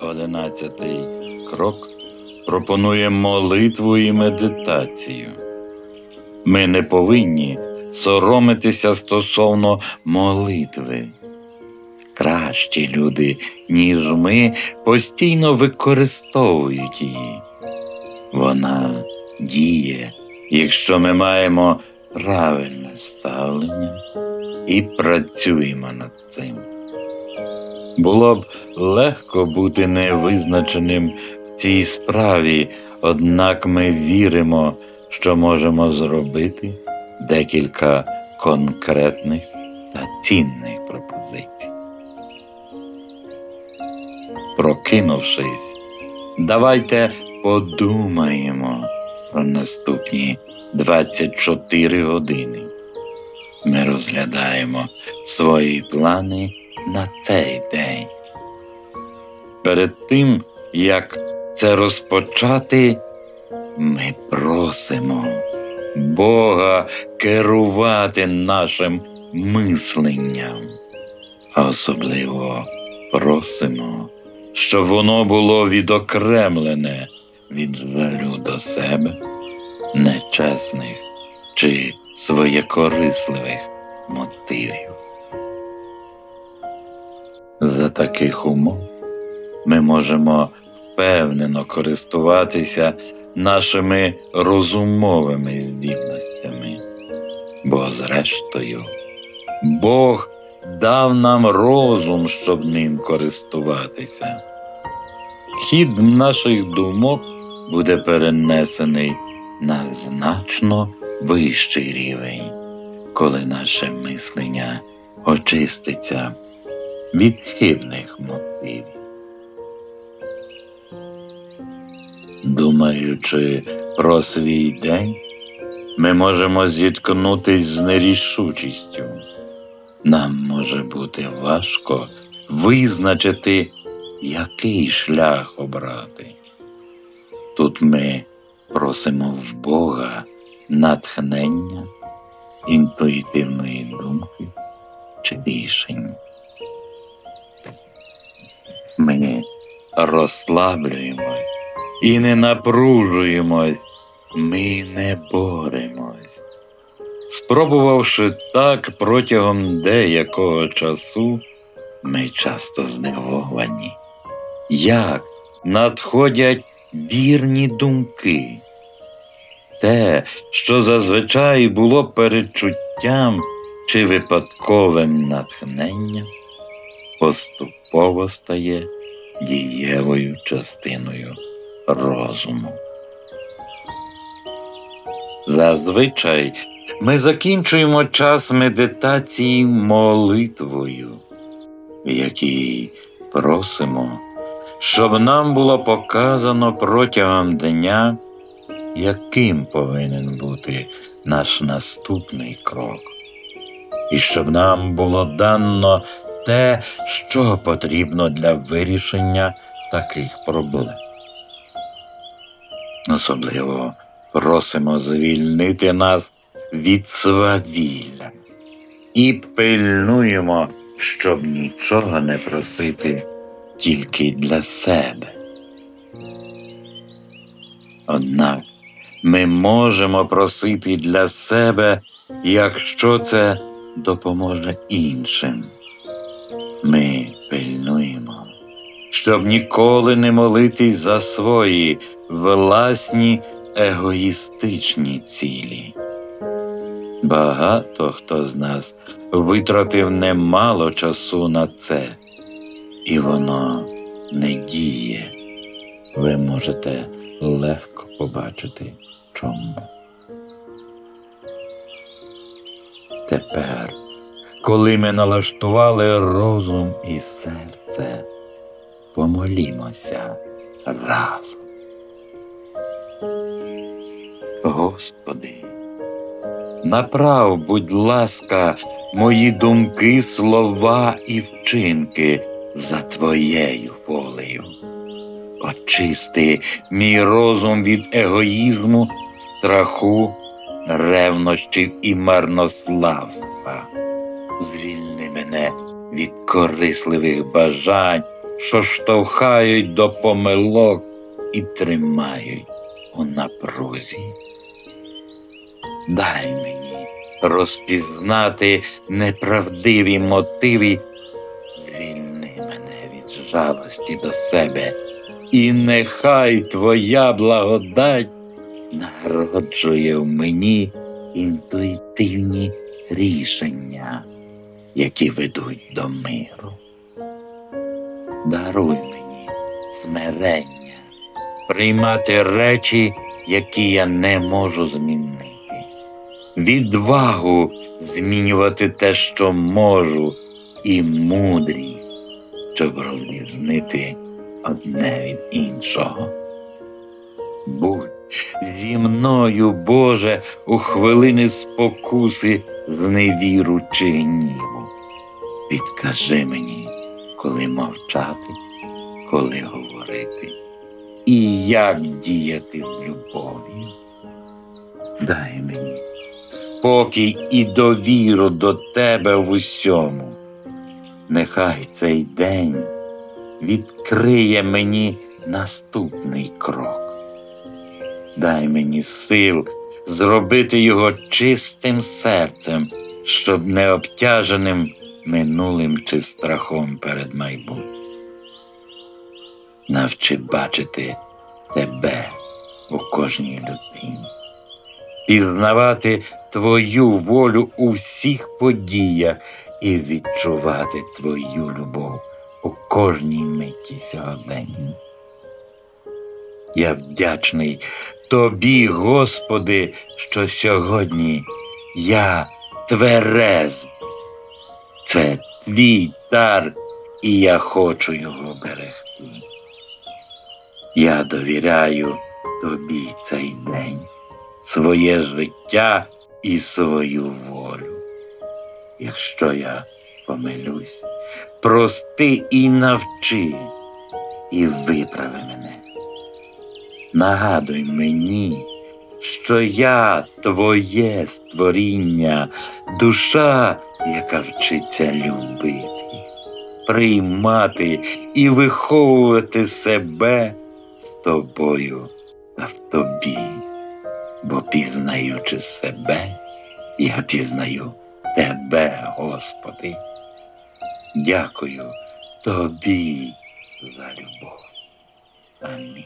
Одинадцятий крок пропонує молитву і медитацію. Ми не повинні соромитися стосовно молитви. Кращі люди, ніж ми, постійно використовують її. Вона діє, якщо ми маємо правильне ставлення і працюємо над цим. Було б легко бути невизначеним в цій справі, однак ми віримо, що можемо зробити декілька конкретних та цінних пропозицій. Прокинувшись, давайте подумаємо про наступні 24 години. Ми розглядаємо свої плани на цей день. Перед тим, як це розпочати, ми просимо Бога керувати нашим мисленням, а особливо просимо, щоб воно було відокремлене від жалю до себе, нечесних чи своєкорисливих мотивів. За таких умов ми можемо впевнено користуватися нашими розумовими здібностями, бо, зрештою, Бог дав нам розум, щоб ним користуватися. Хід наших думок буде перенесений на значно вищий рівень, коли наше мислення очиститься від хибних мотивів. Думаючи про свій день, ми можемо зіткнутись з нерішучістю. Нам може бути важко визначити, який шлях обрати. Тут ми просимо в Бога натхнення, інтуїтивної думки чи рішень. Ми розслаблюємось і не напружуємось, ми не боремось. Спробувавши так протягом деякого часу, ми часто здивовані, як надходять вірні думки. Те, що зазвичай було перечуттям чи випадковим натхненням, поступово стає дієвою частиною розуму. Зазвичай ми закінчуємо час медитації молитвою, в якій просимо, щоб нам було показано протягом дня, яким повинен бути наш наступний крок, і щоб нам було дано те, що потрібно для вирішення таких проблем. Особливо просимо звільнити нас від свавілля і пильнуємо, щоб нічого не просити тільки для себе. Однак ми можемо просити для себе, якщо це допоможе іншим. Ми пильнуємо, щоб ніколи не молитись за свої власні егоїстичні цілі. Багато хто з нас витратив немало часу на це, і воно не діє. Ви можете легко побачити чому. Тепер, коли ми налаштували розум і серце, помолімося разом. Господи, направ, будь ласка, мої думки, слова і вчинки за твоєю волею. Очисти мій розум від егоїзму, страху, ревнощів і марнославства. Звільни мене від корисливих бажань, що штовхають до помилок і тримають у напрузі. Дай мені розпізнати неправдиві мотиви, жалості до себе, і нехай твоя благодать народжує в мені інтуїтивні рішення, які ведуть до миру. Даруй мені смирення, приймати речі, які я не можу змінити, відвагу змінювати те, що можу, і мудрість, щоб розрізнити одне від іншого. Будь зі мною, Боже, у хвилини спокуси, зневіру чи гніву. Підкажи мені, коли мовчати, коли говорити, і як діяти з любов'ю. Дай мені спокій і довіру до тебе в усьому. Нехай цей день відкриє мені наступний крок. Дай мені сил зробити його чистим серцем, щоб не обтяженим минулим чи страхом перед майбутнім. Навчи бачити тебе у кожній людині, пізнавати твою волю у всіх подіях і відчувати твою любов у кожній миті сьогодення. Я вдячний тобі, Господи, що сьогодні я тверез. Це твій дар, і я хочу його берегти. Я довіряю тобі цей день, своє життя і свою волю. Якщо я помилюсь, прости і навчи, і виправи мене. Нагадуй мені, що я твоє створіння, душа, яка вчиться любити, приймати і виховувати себе з тобою та в тобі, бо пізнаючи себе, я пізнаю тебе, Господи. Дякую тобі за любов. Амінь.